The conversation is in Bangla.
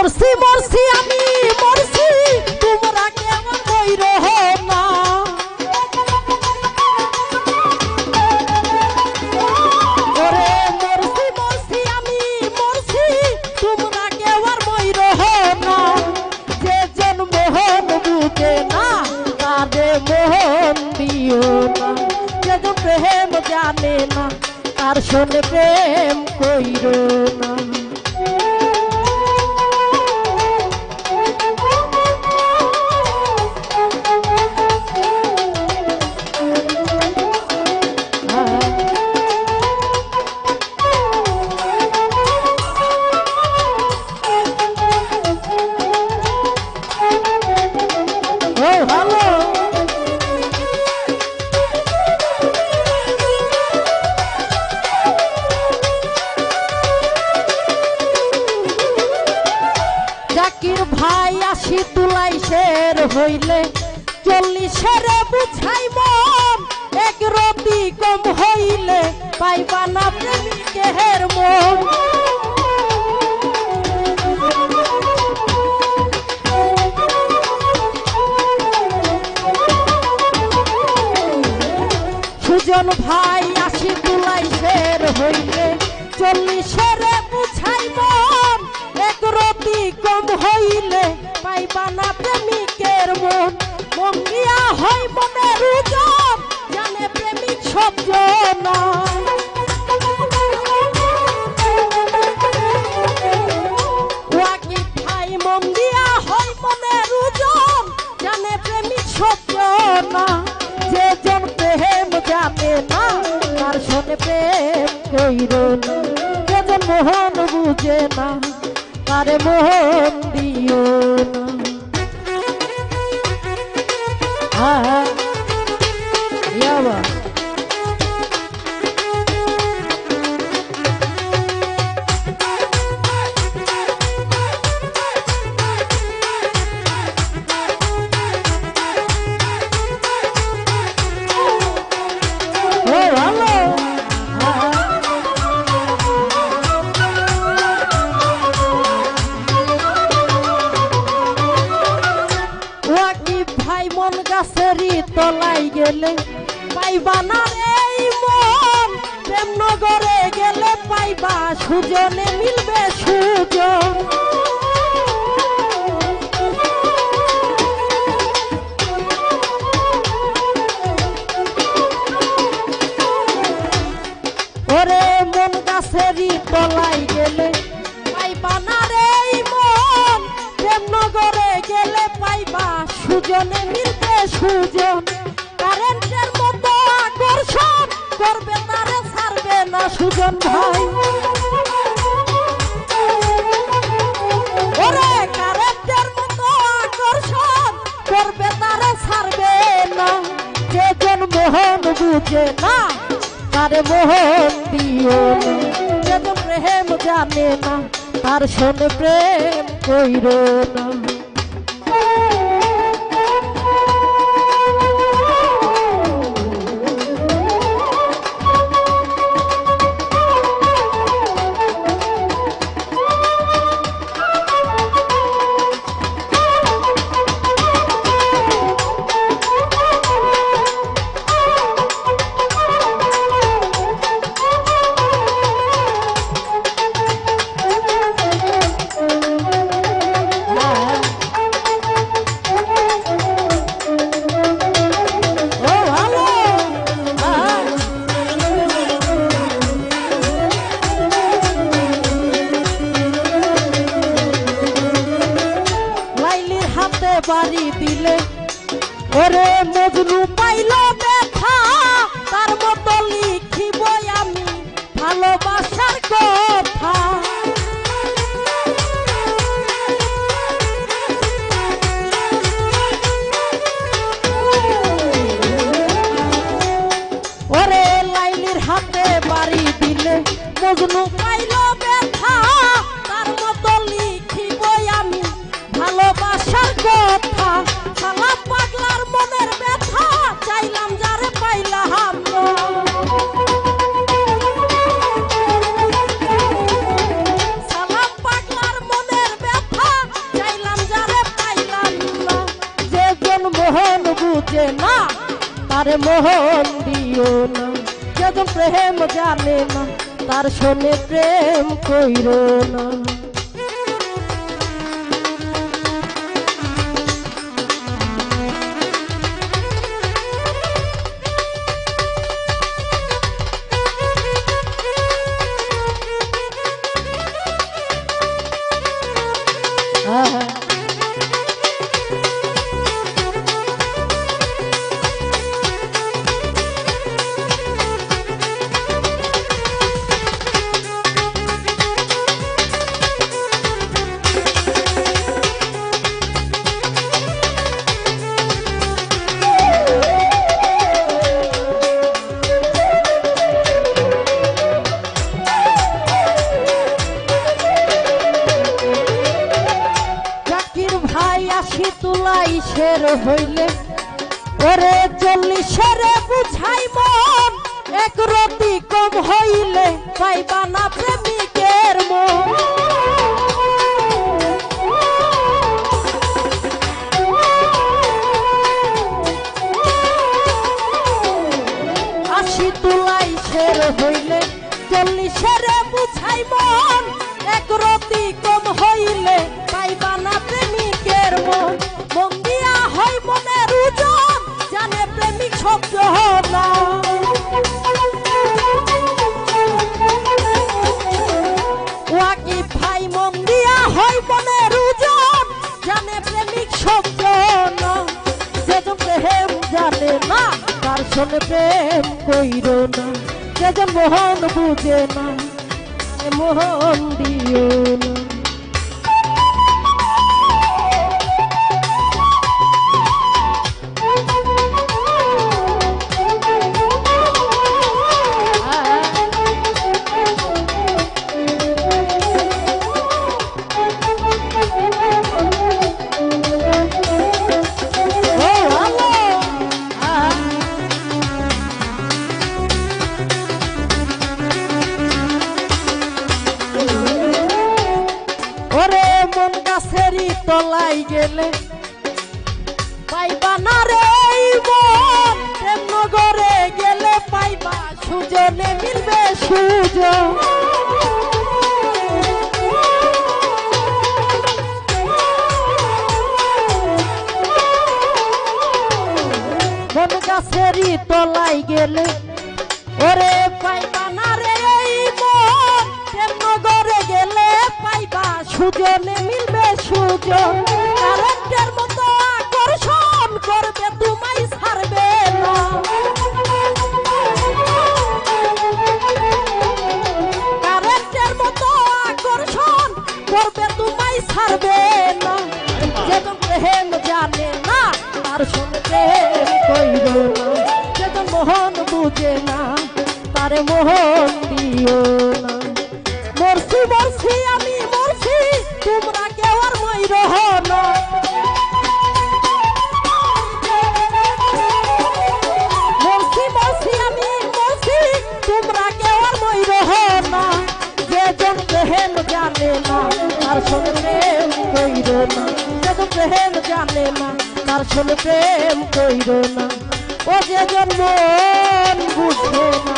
মরছি মরছি আমি, মরছি। তোমরা কেমন বৈর না। মোহন প্রেম জানে না, তার শোনে প্রেম কইর। হইলে চল্লিশের বুঝাই মন, এক রতি কম হইলে পাইবা না প্রেমিকের মন। সুজন ভাই আসি তুলাই শের হইলে, চল্লিশের বুঝাই মন, এক রতি কম হইলে পাইবা না প্রেমিকের মন। মঙ্গিয়া হয় মনের জানে প্রেমিক সব না তারে মোহন দিও না। আহা, মন গাছেরই তলাই গেলে পাইবা না মন। প্রেম নগরে গেলে পাইবা, সুজনে মিলবে সুজন। ওরে মন গাছেরই তলাই গেলে পাইবা রে মন। প্রেম নগরে গেলে পাইবা, সুজনে সুজন কারেন্টের মতো আকর্ষণ করবে তারে ছাড়বে না সুজন ভাই। ওরে, কারেন্টের মতো আকর্ষণ করবে তারে ছাড়বে না। যে জন মোহন বুঝে না, তারে মোহন দিও না। যে প্রেম জানে না, তার শোনে প্রেম কইর না। বাড়ি দিলে। ওরে মজনু পাইল ব্যথা, তার মতো লিখিব আমি ভালোবাসার কথা। হাতে বাড়ি দিলে মজনু তারে মোহন দিও না যত প্রেম জানে না তার শোনে প্রেম কইর না। তুলাই শের হইলে পরে চল্লিশের বুঝাই মন। এক রতি কম হইলে, পাইবা না প্রেমিকের মন। তার শোনে প্রেম কইর না। যে মোহন বুঝে না মোহন দিও না। তলাই গেলে। পাইবা না রে এই মন প্রেম নগরে গেলে পাইবা সুজনে, মিলবে গাছেরই তলাই গেলে সুজনে মিলবে সুজন। কারেন্টের মতো আকর্ষণ করবে, তোমায় ছাড়বে না। কারেন্টের মতো আকর্ষণ করবে, তোমায় ছাড়বে না। যেজন প্রেম জানে না, তার সঙ্গে প্রেম কইর না। যেজন মোহন বুঝে না, তার মোহন দিও সঙ্গে প্রেম কইর না যেজন প্রেম জানে তার সঙ্গে প্রেম কইর না। ও যে জন্ম বুঝে না